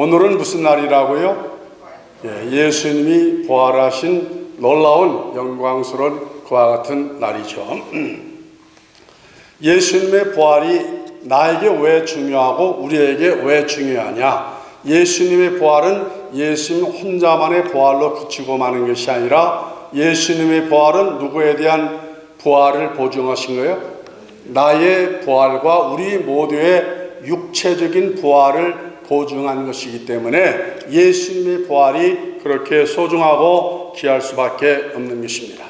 오늘은 무슨 날이라고요? 예, 예수님이 부활하신 놀라운 영광스러운 그와 같은 날이죠. 예수님의 부활이 나에게 왜 중요하고 우리에게 왜 중요하냐? 예수님의 부활은 예수님 혼자만의 부활로 그치고 마는 것이 아니라 예수님의 부활은 누구에 대한 부활을 보증하신 거예요? 나의 부활과 우리 모두의 육체적인 부활을 보증한 것이기 때문에 예수님의 부활이 그렇게 소중하고 귀할 수밖에 없는 것입니다.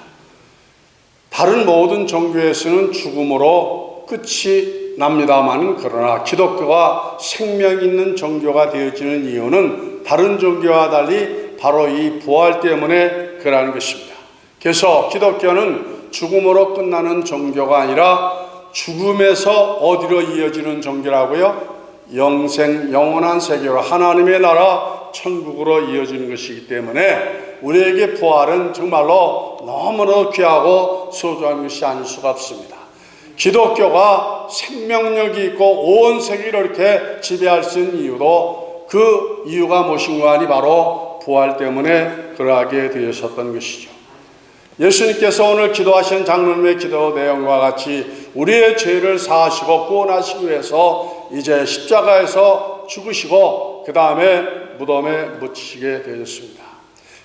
다른 모든 종교에서는 죽음으로 끝이 납니다만 그러나 기독교가 생명 있는 종교가 되어지는 이유는 다른 종교와 달리 바로 이 부활 때문에 그러는 것입니다. 그래서 기독교는 죽음으로 끝나는 종교가 아니라 죽음에서 어디로 이어지는 종교라고요? 영생, 영원한 세계로 하나님의 나라, 천국으로 이어지는 것이기 때문에 우리에게 부활은 정말로 너무나 귀하고 소중한 것이 아닐 수가 없습니다. 기독교가 생명력이 있고 온 세계를 이렇게 지배할 수 있는 이유도 그 이유가 무엇인가 하니 바로 부활 때문에 그러하게 되셨던 것이죠. 예수님께서 오늘 기도하신 장로님의 기도 내용과 같이 우리의 죄를 사하시고 구원하시기 위해서 이제 십자가에서 죽으시고 그 다음에 무덤에 묻히게 되셨습니다.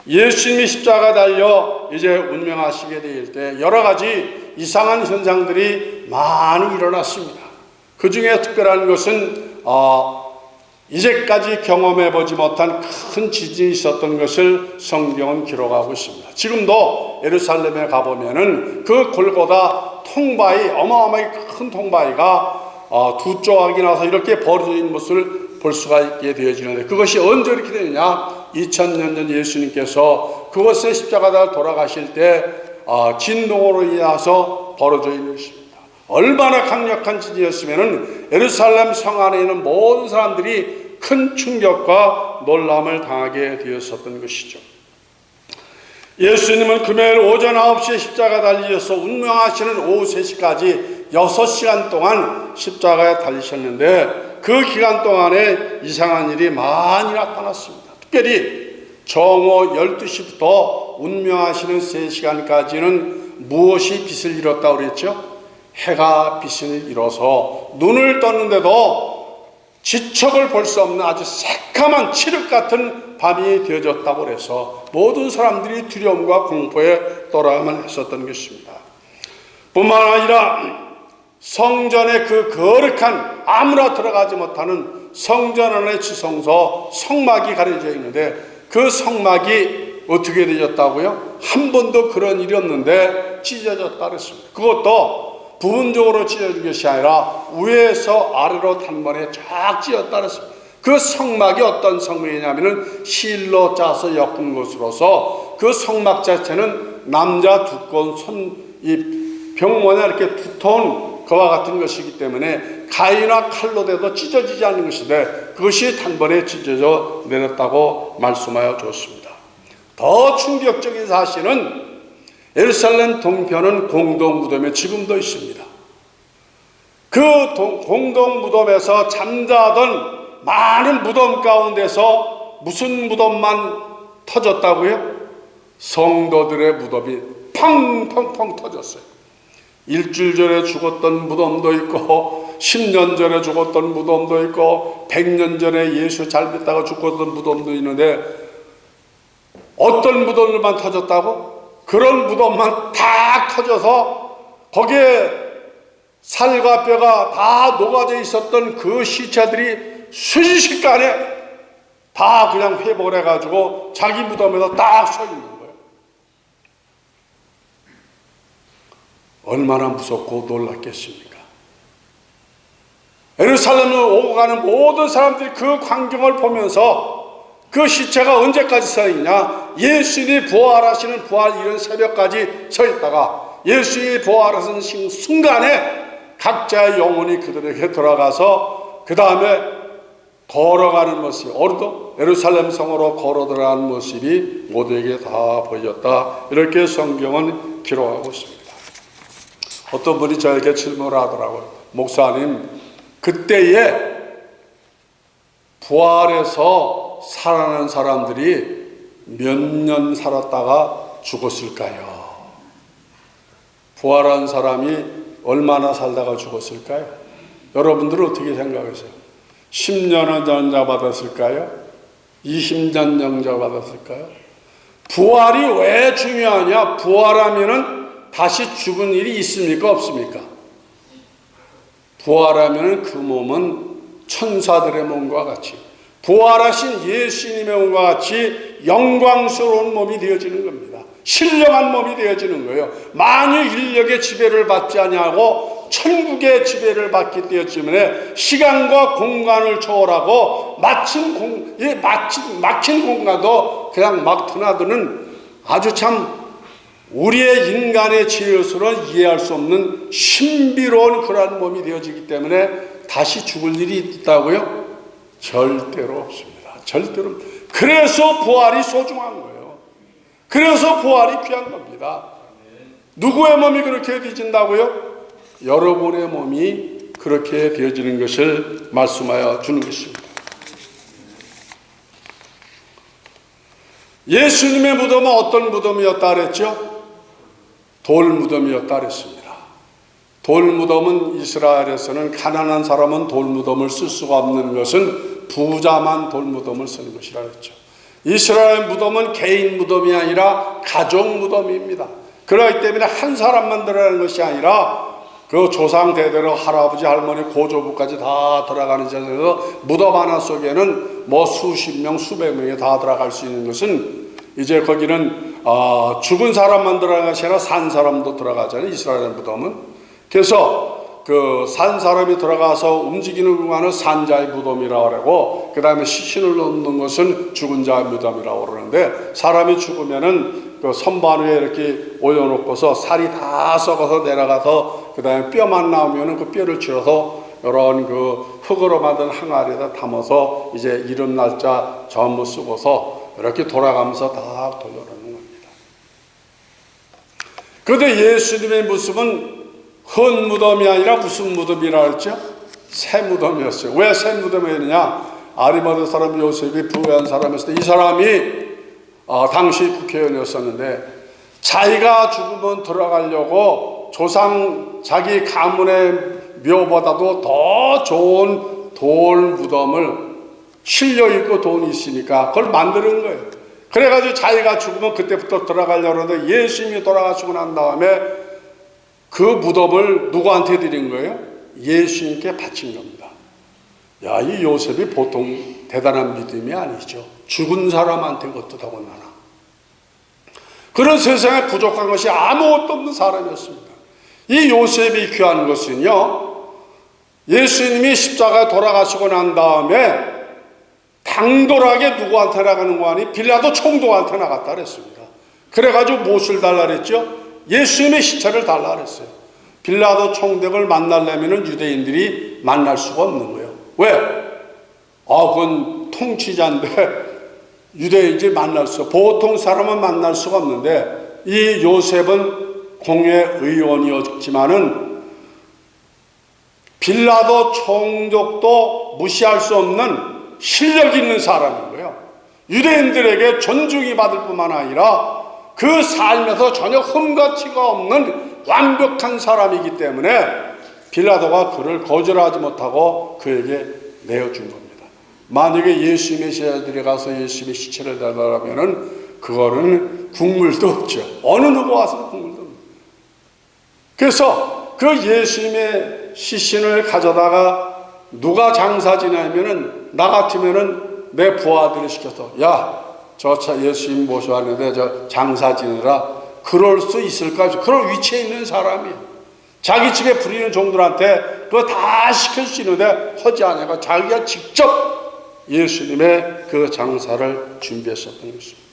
예수님이 십자가 달려 이제 운명하시게 될 때 여러 가지 이상한 현상들이 많이 일어났습니다. 그 중에 특별한 것은 어, 이제까지 경험해 보지 못한 큰 지진이 있었던 것을 성경은 기록하고 있습니다. 지금도 예루살렘에 가보면은 그 골고다 통바위, 어마어마하게 큰 통바위가 어, 두 조각이 나서 이렇게 있는 것을 볼 수가 있게 되어지는데 그것이 언제 이렇게 되느냐? 2000년 전 예수님께서 그것에 십자가를 돌아가실 때 어, 진동으로 인해서 벌어져 있는 것입니다. 얼마나 강력한 지진이었으면은 예루살렘 성 안에 있는 모든 사람들이 큰 충격과 놀람을 당하게 되었었던 것이죠. 예수님은 금요일 오전 9시에 십자가 달리셔서 운명하시는 오후 3시까지 6시간 동안 십자가에 달리셨는데 그 기간 동안에 이상한 일이 많이 나타났습니다. 특별히 정오 12시부터 운명하시는 3시간까지는 무엇이 빛을 잃었다고 그랬죠? 해가 빛을 잃어서 눈을 떴는데도 지척을 볼 수 없는 아주 새카만 칠흑 같은 밤이 되어졌다고 해서 모든 사람들이 두려움과 공포에 떨어야만 했었던 것입니다. 뿐만 아니라 성전의 그 거룩한 아무나 들어가지 못하는 성전 안의 지성소 성막이 가려져 있는데 그 성막이 어떻게 되었다고요? 한 번도 그런 일이 없는데 찢어졌다 그랬습니다. 그것도 부분적으로 찢어진 것이 아니라 위에서 아래로 단번에 쫙 찢었다 그랬습니다. 그 성막이 어떤 성막이냐면은 실로 짜서 엮은 것으로서 그 성막 자체는 남자 두꺼운 손이 병모나 이렇게 두터운 그와 같은 것이기 때문에 가위나 칼로 대도 찢어지지 않는 것인데 그것이 단번에 찢어져 내렸다고 말씀하여 줬습니다. 더 충격적인 사실은 예루살렘 동편은 공동 무덤에 지금도 있습니다. 그 공동 무덤에서 잠자던 많은 무덤 가운데서 무슨 무덤만 터졌다고요? 성도들의 무덤이 펑펑펑 터졌어요. 일주일 전에 죽었던 무덤도 있고 10년 전에 죽었던 무덤도 있고 100년 전에 예수 잘 믿다가 죽었던 무덤도 있는데 어떤 무덤들만 터졌다고? 그런 무덤만 다 터져서 거기에 살과 뼈가 다 녹아져 있었던 그 시체들이 순식간에 다 그냥 회복을 해가지고 자기 무덤에서 딱 서 있는 거예요. 얼마나 무섭고 놀랐겠습니까? 예루살렘을 오고 가는 모든 사람들이 그 광경을 보면서 그 시체가 언제까지 서 있냐? 예수님이 부활하시는 부활 이런 새벽까지 서 있다가 예수님이 부활하신 순간에 각자의 영혼이 그들에게 돌아가서 그 다음에 걸어가는 모습, 오늘도 예루살렘 성으로 걸어 들어가는 모습이 모두에게 다 보였다. 이렇게 성경은 기록하고 있습니다. 어떤 분이 저에게 질문을 하더라고요. 목사님, 그때에 부활해서 살아난 사람들이 몇 년 살았다가 죽었을까요? 부활한 사람이 얼마나 살다가 죽었을까요? 여러분들은 어떻게 생각하세요? 10년은 연자 받았을까요? 20년 연자 받았을까요? 부활이 왜 중요하냐? 부활하면은 다시 죽은 일이 있습니까? 없습니까? 부활하면은 그 몸은 천사들의 몸과 같이 부활하신 예수님의 몸과 같이 영광스러운 몸이 되어지는 겁니다. 신령한 몸이 되어지는 거예요. 만유 인력의 지배를 받지 아니하고 천국의 지배를 받기 때문에 시간과 공간을 초월하고 마친 공, 이 마친, 막힌 공간도 그냥 막 드나드는 아주 참 우리의 인간의 지혜로서는 이해할 수 없는 신비로운 그러한 몸이 되어지기 때문에 다시 죽을 일이 있다고요? 절대로 없습니다. 절대로. 그래서 부활이 소중한 거예요. 그래서 부활이 귀한 겁니다. 누구의 몸이 그렇게 되진다고요? 여러분의 몸이 그렇게 되어지는 것을 말씀하여 주는 것입니다. 예수님의 무덤은 어떤 무덤이었다 그랬죠? 돌 무덤이었다 그랬습니다. 돌 무덤은 이스라엘에서는 가난한 사람은 돌 무덤을 쓸 수가 없는 것은 부자만 돌 무덤을 쓰는 것이라 그랬죠. 이스라엘 무덤은 개인 무덤이 아니라 가족 무덤입니다. 그렇기 때문에 한 사람만 들어가는 것이 아니라 그 조상 대대로 할아버지 할머니 고조부까지 다 들어가는 자리에서 무덤 하나 속에는 뭐 수십 명 수백 명이 다 들어갈 수 있는 것은 이제 거기는 어, 죽은 사람만 들어가는 것이 아니라 산 사람도 들어가잖아요 이스라엘 무덤은. 그래서 그 산 사람이 들어가서 움직이는 공간을 산자의 무덤이라고 그러고 그 다음에 시신을 넣는 것은 죽은 자의 무덤이라고 그러는데 사람이 죽으면은 그 선반 위에 이렇게 올려놓고서 살이 다 썩어서 내려가서 그 다음에 뼈만 나오면은 그 뼈를 치러서 이런 그 흙으로 만든 항아리에다 담아서 이제 이름 날짜 전부 쓰고서 이렇게 돌아가면서 다 돌려놓는 겁니다. 그런데 예수님의 모습은 헌 무덤이 아니라 무슨 무덤이라 했죠? 새 무덤이었어요. 왜 새 무덤이었느냐? 아리마드 사람 요셉이 부유한 사람이었을 때 이 사람이 어, 당시 국회의원이었었는데 자기가 죽으면 들어가려고 조상 자기 가문의 묘보다도 더 좋은 돌 무덤을 실려 있고 돈이 있으니까 그걸 만드는 거예요. 그래가지고 자기가 죽으면 그때부터 들어가려고 하는데 예수님이 돌아가시고 난 다음에 그 무덤을 누구한테 드린 거예요? 예수님께 바친 겁니다. 야, 이 요셉이 보통 대단한 믿음이 아니죠. 죽은 사람한테 그것도 더군다나. 그런 세상에 부족한 것이 아무것도 없는 사람이었습니다. 이 요셉이 귀한 것은요, 예수님이 십자가에 돌아가시고 난 다음에 당돌하게 누구한테 나가는 거 아니? 빌라도 총독한테 나갔다 그랬습니다. 그래가지고 무엇을 달라 그랬죠? 예수님의 시체를 달라 그랬어요. 빌라도 총독을 만나려면 유대인들이 만날 수가 없는 거예요. 왜? 아, 그건 통치자인데 유대인들이 만날 수, 보통 사람은 만날 수가 없는데 이 요셉은 공회 의원이었지만은 빌라도 총독도 무시할 수 없는 실력 있는 사람인 거예요. 유대인들에게 존중이 받을 뿐만 아니라 그 삶에서 전혀 흠가치가 없는 완벽한 사람이기 때문에 빌라도가 그를 거절하지 못하고 그에게 내어준 겁니다. 만약에 예수님의 제자들이 가서 예수님의 시체를 달라면은 그거는 국물도 없죠. 어느 누구 와서 없죠. 그래서 그 예수님의 시신을 가져다가 누가 장사 지나면은 나 같으면은 내 부하들을 시켜서 야 저 차 예수님 모셔왔는데 저 장사 지내라 그럴 수 있을까? 그런 위치에 있는 사람이에요. 자기 집에 부리는 종들한테 그거 다 시킬 수 있는데 하지 않아가 자기가 직접 예수님의 그 장사를 준비했었던 것입니다.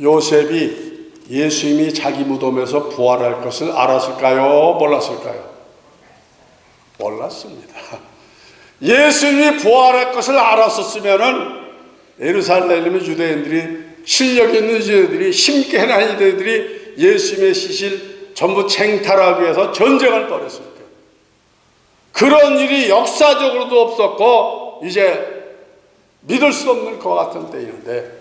요셉이 예수님이 자기 무덤에서 부활할 것을 알았을까요? 몰랐을까요? 몰랐습니다. 예수님이 부활할 것을 알았었으면은 예루살렘의 유대인들이 실력 있는 유대인들이 해난 유대인들이 예수님의 시실 전부 쟁탈하기 위해서 전쟁을 벌였을 거예요. 그런 일이 역사적으로도 없었고 이제 믿을 수 없는 것 같은 때였는데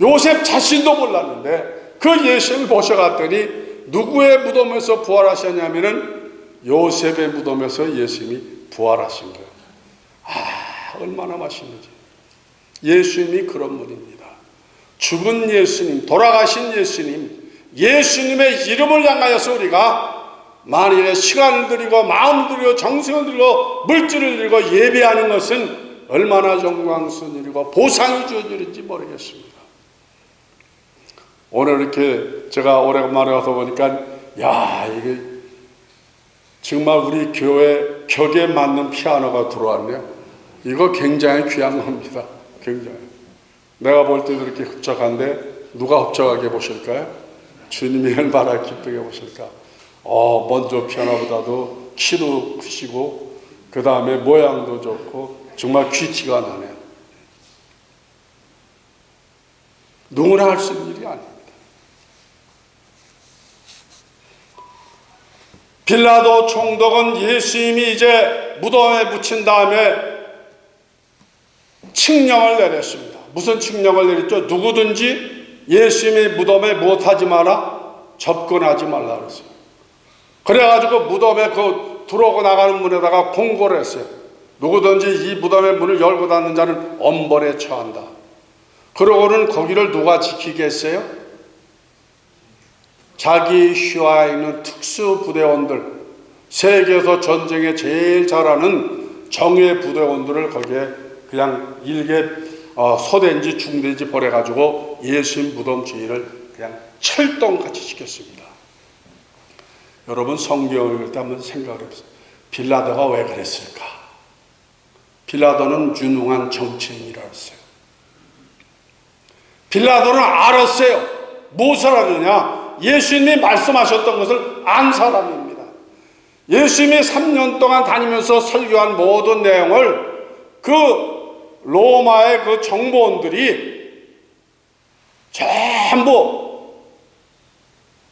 요셉 자신도 몰랐는데 그 예수님을 모셔갔더니 누구의 무덤에서 부활하셨냐면은 요셉의 무덤에서 예수님이 부활하신 거예요. 아 얼마나 맛있는지 예수님이 그런 분입니다. 죽은 예수님, 돌아가신 예수님, 예수님의 이름을 향하여서 우리가 만일에 시간을 들이고 마음을 들이고 정성을 들이고 물질을 들이고 예배하는 것은 얼마나 영광스러운 일이고 보상이 주어질지 모르겠습니다. 오늘 이렇게 제가 오래간만에 와서 보니까 야 이게 정말 우리 교회 격에 맞는 피아노가 들어왔네요. 이거 굉장히 귀한 겁니다. 굉장히. 내가 볼 때도 이렇게 흡족한데 누가 흡족하게 보실까요? 주님이 얼마나 기쁘게 보실까? 어, 먼저 피아노보다도 키도 크시고 그 다음에 모양도 좋고 정말 귀티가 나네요. 누구나 할 수 있는 일이 아닙니다. 빌라도 총독은 예수님이 이제 무덤에 묻힌 다음에 칙령을 내렸습니다. 무슨 칙령을 내렸죠? 누구든지 예수님의 무덤에 무엇하지 마라? 접근하지 말라 그랬어요. 그래가지고 무덤에 그 들어오고 나가는 문에다가 공고를 했어요. 누구든지 이 무덤의 문을 열고 닫는 자는 엄벌에 처한다. 그러고는 거기를 누가 지키겠어요? 자기 휘하에 있는 특수 부대원들, 세계에서 전쟁에 제일 잘하는 정예 부대원들을 거기에 그냥 일개 어, 소된지 중된지 버려가지고 예수님 무덤 주위를 그냥 철동같이 시켰습니다. 여러분 성경을 읽을 때 한번 생각을 해보세요. 빌라도가 왜 그랬을까? 빌라도는 유능한 정치인이라었어요. 빌라도는 알았어요. 무엇을 하느냐? 예수님이 말씀하셨던 것을 안 사람입니다. 예수님이 3년 동안 다니면서 설교한 모든 내용을 그 로마의 그 정보원들이 전부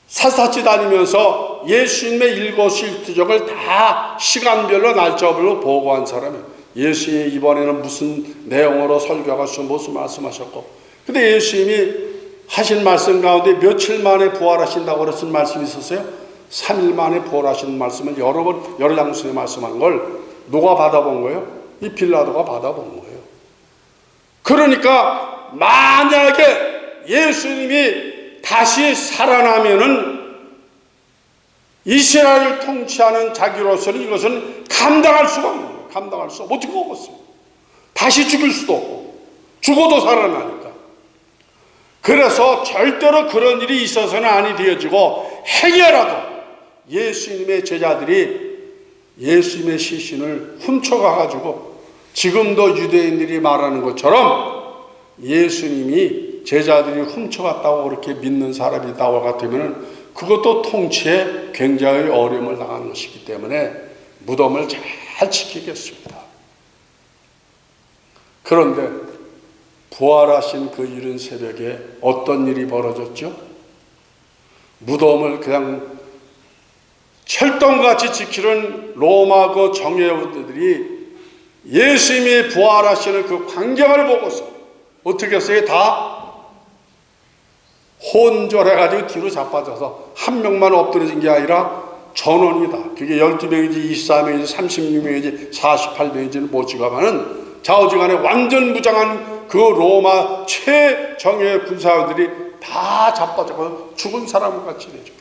사사치 다니면서 예수님의 일거수일투족을 다 시간별로 날짜별로 보고한 사람이 예수님이 이번에는 무슨 내용으로 설교하셨고 무슨 말씀하셨고 근데 예수님이 하신 말씀 가운데 며칠 만에 부활하신다고 그랬은 말씀이 있었어요? 3일 만에 부활하신 말씀을 여러 번 여러 장소에 말씀한 걸 누가 받아본 거예요? 이 빌라도가 받아본 거예요. 그러니까 만약에 예수님이 다시 살아나면은 이스라엘을 통치하는 자기로서는 이것은 감당할 수가 없는 거예요. 감당할 수 없고 어떻게 먹었어요? 다시 죽일 수도 없고 죽어도 살아나니까. 그래서 절대로 그런 일이 있어서는 아니 되어지고 행여라도 예수님의 제자들이 예수님의 시신을 훔쳐가가지고 지금도 유대인들이 말하는 것처럼 예수님이 제자들이 훔쳐갔다고 그렇게 믿는 사람이 있다고 같으면 그것도 통치에 굉장히 어려움을 당하는 것이기 때문에 무덤을 잘 지키겠습니다. 그런데 부활하신 그 이른 새벽에 어떤 일이 벌어졌죠? 무덤을 그냥 철동같이 지키는 로마 그 정예원들이 예수님이 부활하시는 그 광경을 보고서 어떻게 했어요? 다 혼절해가지고 뒤로 자빠져서 한 명만 엎드려진 게 아니라 전원이다. 그게 12명이지, 24명이지, 36명이지, 48명이지는 못 지가면은 좌우지간에 완전 무장한 그 로마 최정예 군사들이 다 자빠져서 죽은 사람 같이 내죠.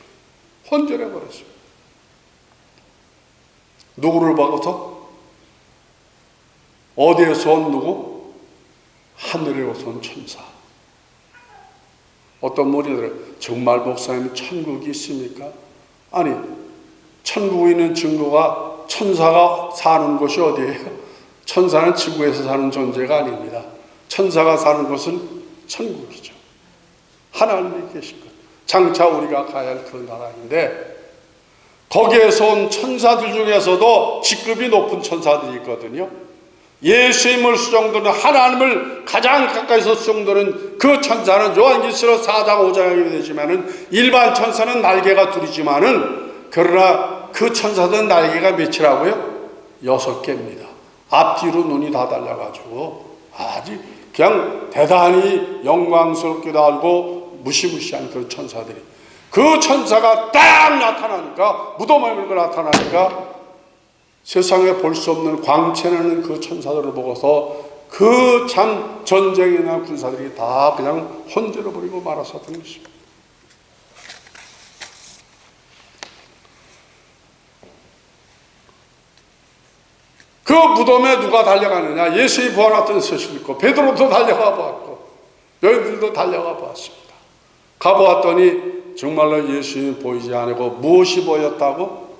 혼절해버렸어요. 누구를 봐서? 어디에서 온 누구? 하늘에서 온 천사. 어떤 분이들 정말 목사님 천국이 있습니까? 아니 천국에 있는 증거가 천사가 사는 곳이 어디예요? 천사는 지구에서 사는 존재가 아닙니다. 천사가 사는 곳은 천국이죠. 하나님이 계신 것. 장차 우리가 가야 할 그런 나라인데 거기에서 온 천사들 중에서도 직급이 높은 천사들이 있거든요. 예수님을 수정도는 하나님을 가장 가까이서 수정도는 그 천사는 요한계시록 4장 5장에 되지만은 일반 천사는 날개가 둘이지만은 그러나 그 천사들은 날개가 몇이라고요? 여섯 개입니다. 앞뒤로 눈이 다 달려가지고 아주 그냥 대단히 영광스럽기도 하고 무시무시한 그 천사들이 그 천사가 딱 나타나니까 무덤을 걸고 나타나니까 세상에 볼 수 없는 광채나는 그 천사들을 보고서 그 참 전쟁이나 군사들이 다 그냥 혼재로 버리고 말았었던 것입니다. 그 무덤에 누가 달려가느냐? 예수의 부활했던 서실 있고 베드로도 달려가 보았고 너희들도 달려가 보았습니다. 가보았더니 정말로 예수님이 보이지 않고 무엇이 보였다고?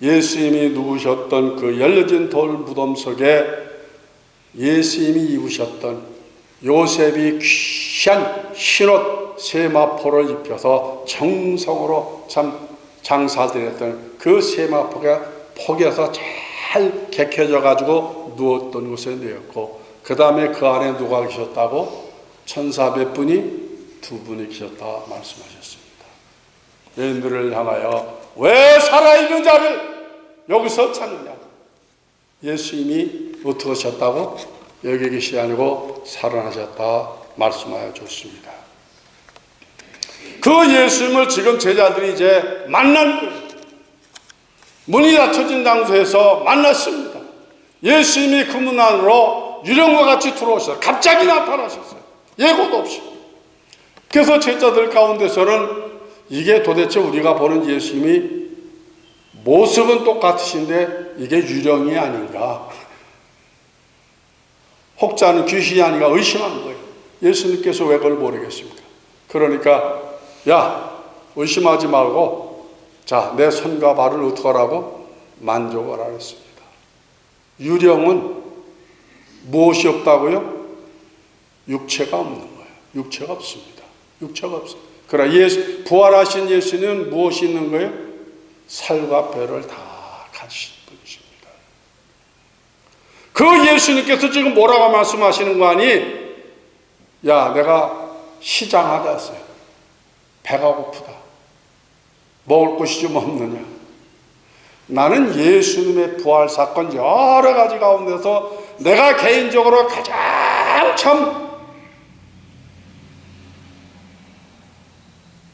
예수님이 누우셨던 그 열려진 돌 무덤 속에 예수님이 입으셨던 요셉이 귀한 흰옷 세마포를 입혀서 정성으로 참 장사드렸던 그 세마포가 폭에서 잘 개켜져 가지고 누웠던 곳에 누웠고 그 다음에 그 안에 누가 계셨다고 천사 몇 분이 두 분이 계셨다 말씀하셨습니다. 얘들을 향하여 왜 살아있는 자를 여기서 찾느냐? 예수님이 어떻게 하셨다고? 여기 계시 아니고 살아나셨다 말씀하여 줬습니다. 그 예수님을 지금 제자들이 이제 만난 거예요. 문이 닫혀진 장소에서 만났습니다. 예수님이 그 문 안으로 유령과 같이 들어오셔서 갑자기 나타나셨어요. 예고도 없이. 그래서 제자들 가운데서는 이게 도대체 우리가 보는 예수님이 모습은 똑같으신데 이게 유령이 아닌가. 혹자는 귀신이 아닌가 의심하는 거예요. 예수님께서 왜 그걸 모르겠습니까? 그러니까, 야, 의심하지 말고, 자, 내 손과 발을 어떻게 하라고? 만족을 하랬습니다. 유령은 무엇이 없다고요? 육체가 없는 거예요. 육체가 없습니다. 육체가 없어요. 그러나 예수, 부활하신 예수는 무엇이 있는 거예요? 살과 뼈를 다 가지신 분이십니다. 그 예수님께서 지금 뭐라고 말씀하시는 거 아니? 야, 내가 시장하다 왔어요. 배가 고프다. 먹을 것이 좀 없느냐? 나는 예수님의 부활 사건 여러 가지 가운데서 내가 개인적으로 가장 참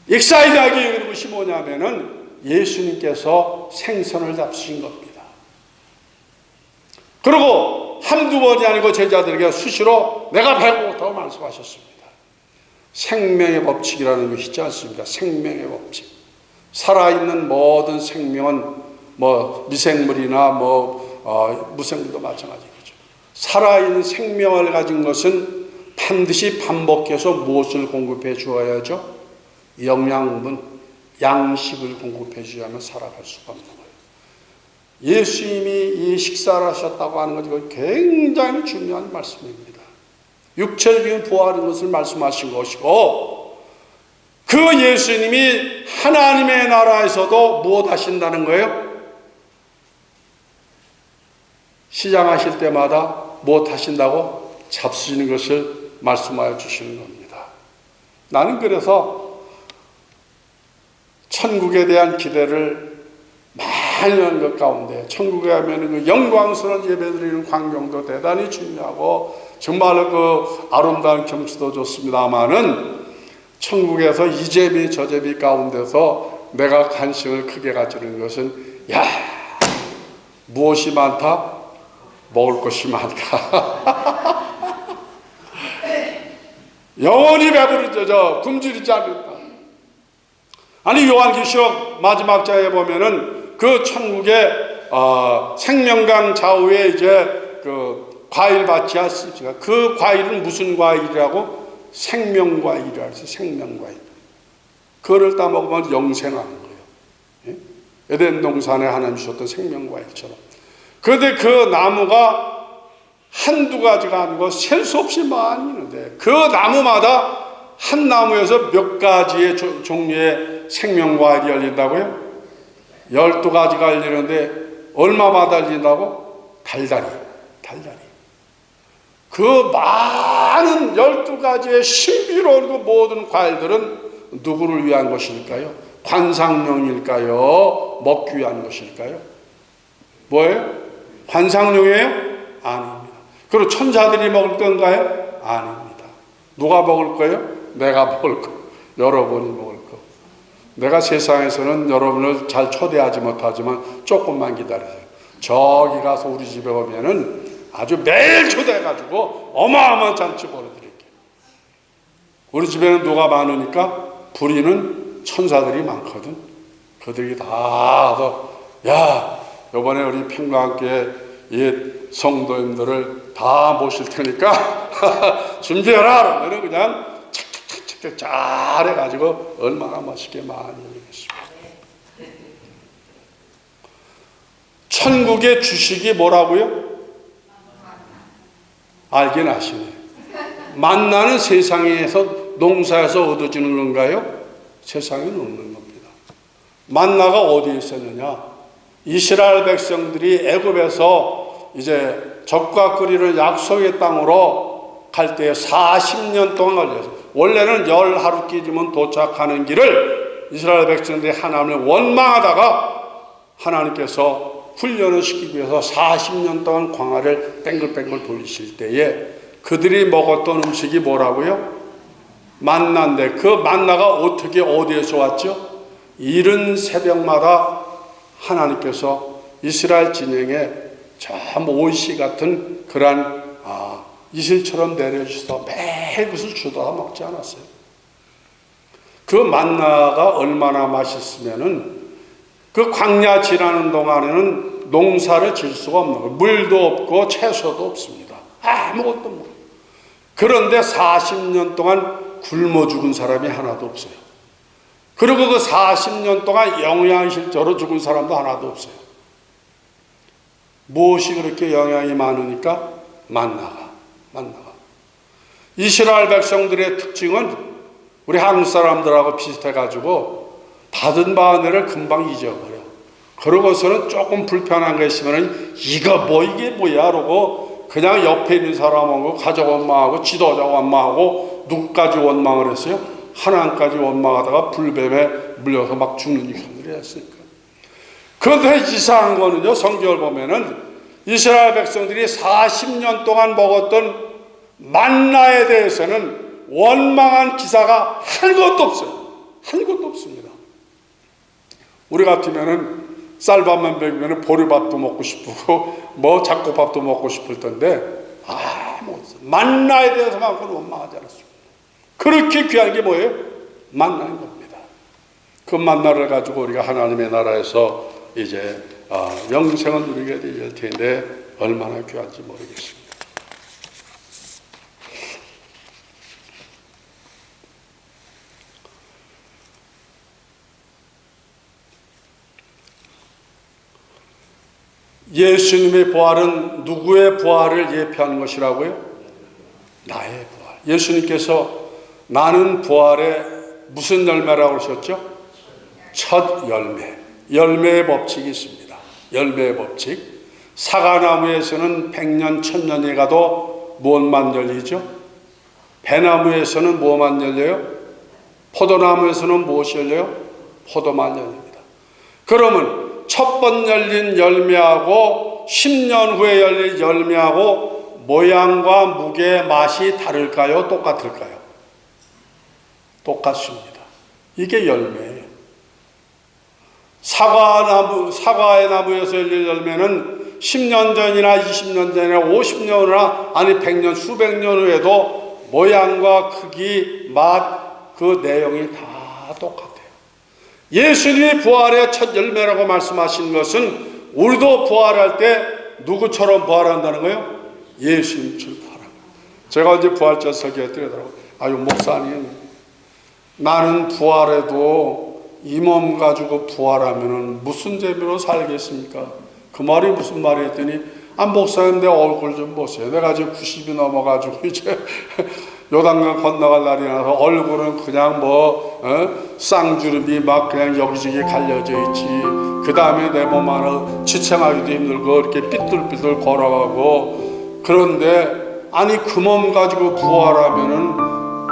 익사이드하게 여기는 것이 뭐냐면은 예수님께서 생선을 잡수신 겁니다. 그리고 한두 번이 아니고 제자들에게 수시로 내가 배고프다고 말씀하셨습니다. 생명의 법칙이라는 것이 있지 않습니까? 생명의 법칙. 살아있는 모든 생명은 뭐 미생물이나 뭐 어, 무생물도 마찬가지겠죠. 살아있는 생명을 가진 것은 반드시 반복해서 무엇을 공급해 주어야죠? 영양분, 양식을 공급해 주야만 살아갈 수가 없는 거예요. 예수님이 이 식사를 하셨다고 하는 것 굉장히 중요한 말씀입니다. 육체적인 부활인 것을 말씀하신 것이고 그 예수님이 하나님의 나라에서도 무엇 하신다는 거예요? 시장하실 때마다 무엇 하신다고? 잡수시는 것을 말씀하여 주시는 겁니다. 나는 그래서 천국에 대한 기대를 많이 하는 것 가운데 천국에 가면 그 영광스러운 예배드리는 광경도 대단히 중요하고 정말 그 아름다운 경치도 좋습니다만은 천국에서 이 제비 저 제비 가운데서 내가 관심을 크게 가지는 것은 야 무엇이 많다 먹을 것이 많다 영원히 배부르죠 저 굶주리지 않는다 아니 요한계시록 마지막 장에 보면은 그 천국의 어, 생명강 좌우에 이제 그 과일 밭이 있습니까? 그 과일은 무슨 과일이라고? 생명과일이라 해서 생명과 일. 그거를 따먹으면 영생하는 거예요. 예? 에덴 동산에 하나님 주셨던 생명과 일처럼. 그런데 그 나무가 한두 가지가 아니고 셀 수 없이 많이 있는데 그 나무마다 한 나무에서 몇 가지의 조, 종류의 생명과 일이 열린다고요? 열두 가지가 열리는데 얼마마다 열린다고? 달달이, 달달이. 그 많은 열두 가지의 신비로운 그 모든 과일들은 누구를 위한 것일까요? 관상용일까요? 먹기 위한 것일까요? 뭐예요? 환상용이에요? 아닙니다. 그리고 천사들이 먹을 건가요? 아닙니다. 누가 먹을 거예요? 내가 먹을 거. 여러분이 먹을 거. 내가 세상에서는 여러분을 잘 초대하지 못하지만 조금만 기다리세요. 저기 가서 우리 집에 오면은 아주 매일 초대해가지고 어마어마한 잔치 벌어드릴게요. 우리 집에는 누가 많으니까 부리는 천사들이 많거든. 그들이 다 와서 야 이번에 우리 평강교회 옛 성도님들을 다 모실 테니까 준비해라 그러면 그냥 착착착착 잘 해가지고 얼마나 맛있게 많이 먹겠습니다. 천국의 주식이 뭐라고요? 알긴 아시네. 만나는 세상에서 농사에서 얻어지는 건가요? 세상에는 없는 겁니다. 만나가 어디에 있었느냐? 이스라엘 백성들이 애굽에서 이제 적과 끓이는 약속의 땅으로 갈 때 40년 동안 걸려서 원래는 열 하루 끼지면 도착하는 길을 이스라엘 백성들이 하나님을 원망하다가 하나님께서 훈련을 시키기 위해서 40년 동안 광야를 뱅글뱅글 돌리실 때에 그들이 먹었던 음식이 뭐라고요? 만나인데 그 만나가 어떻게 어디에서 왔죠? 이른 새벽마다 하나님께서 이스라엘 진영에 참 오이시 같은 그러한 아, 이슬처럼 내려주셔서 매일 그것을 주다 먹지 않았어요. 그 만나가 얼마나 맛있으면은 그 광야 지나는 동안에는 농사를 질 수가 없는 거예요. 물도 없고 채소도 없습니다. 아무것도 없고. 그런데 40년 동안 굶어 죽은 사람이 하나도 없어요. 그리고 그 40년 동안 영양실조로 죽은 사람도 하나도 없어요. 무엇이 그렇게 영향이 많으니까? 만나가, 만나가. 이스라엘 백성들의 특징은 우리 한국 사람들하고 비슷해가지고 받은 바은혜를 금방 잊어버려. 그러고서는 조금 불편한 거 있으면 이거 뭐 이게 뭐야 그러고 그냥 옆에 있는 사람하고 가족 원망하고 지도자 원망하고 누구까지 원망을 했어요? 하나님까지 원망하다가 불뱀에 물려서 막 죽는 일들이 했으니까. 그런데 이상한 거는요, 성경을 보면은 이스라엘 백성들이 40년 동안 먹었던 만나에 대해서는 원망한 기사가 한 것도 없어요. 한 것도 없습니다. 우리 같으면은 쌀밥만 먹으면 보리밥도 먹고 싶고 뭐 잡곡밥도 먹고 싶을 텐데 아, 뭐 만나에 대해서만큼은 원망하지 않았습니다. 그렇게 귀한 게 뭐예요? 만나는 겁니다. 그 만나를 가지고 우리가 하나님의 나라에서 이제 아, 영생을 누리게 될 텐데 얼마나 귀한지 모르겠습니다. 예수님의 부활은 누구의 부활을 예표하는 것이라고요? 나의 부활. 예수님께서 나는 부활의 무슨 열매라고 하셨죠? 첫 열매. 열매의 법칙이 있습니다. 열매의 법칙. 사과나무에서는 백년, 천년이 가도 무엇만 열리죠? 배나무에서는 무엇만 열려요? 포도나무에서는 무엇이 열려요? 포도만 열립니다. 그러면 첫 번 열린 열매하고 10년 후에 열린 열매하고 모양과 무게, 맛이 다를까요? 똑같을까요? 똑같습니다. 이게 열매예요. 사과나무, 사과의 나무에서 열린 열매는 10년 전이나 20년 전이나 50년이나 아니 100년, 수백 년 후에도 모양과 크기, 맛, 그 내용이 다. 예수님이 부활의 첫 열매라고 말씀하신 것은 우리도 부활할 때 누구처럼 부활한다는 거예요? 예수님처럼 부활한 거예요. 제가 이제 부활절 설교했더라고요. 아유, 목사님, 나는 부활해도 이 몸 가지고 부활하면 무슨 재미로 살겠습니까? 그 말이 무슨 말이 했더니 아 목사님 내 얼굴 좀 보세요. 내가 지금 90이 넘어가지고 이제 요단강 건너갈 날이 나서 얼굴은 그냥 뭐 어? 쌍주름이 막 그냥 여기저기 갈려져 있지. 그 다음에 내 몸 안에 지탱하기도 힘들고 이렇게 삐뚤삐뚤 걸어가고 그런데 아니 그 몸 가지고 부활하면은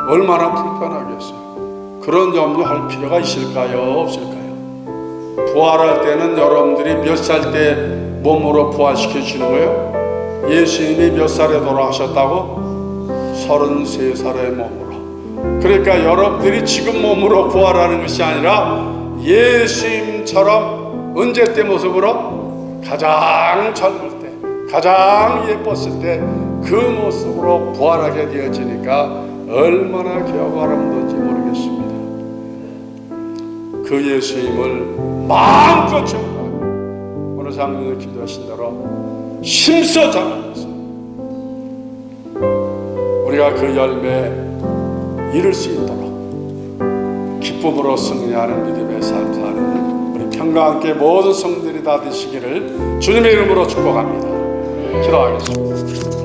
얼마나 불편하겠어요. 그런 염려할 필요가 있을까요? 없을까요? 부활할 때는 여러분들이 몇 살 때 몸으로 부활시켜 주는 거예요. 예수님이 몇 살에 돌아가셨다고? 33살의 몸으로. 그러니까 여러분들이 지금 몸으로 부활하는 것이 아니라 예수님처럼 언제 때 모습으로 가장 젊을 때, 가장 예뻤을 때 그 모습으로 부활하게 되어지니까 얼마나 기하고 아름다운지 모르겠습니다. 그 예수님을 마음껏 전하고 오늘 장로님 기도하신 대로 힘써 전하면서 우리가 그 열매 이룰 수 있도록 기쁨으로 승리하는 믿음의 삶 사는 우리 평강 함께 모든 성들이 다 되시기를 주님의 이름으로 축복합니다. 기도하겠습니다.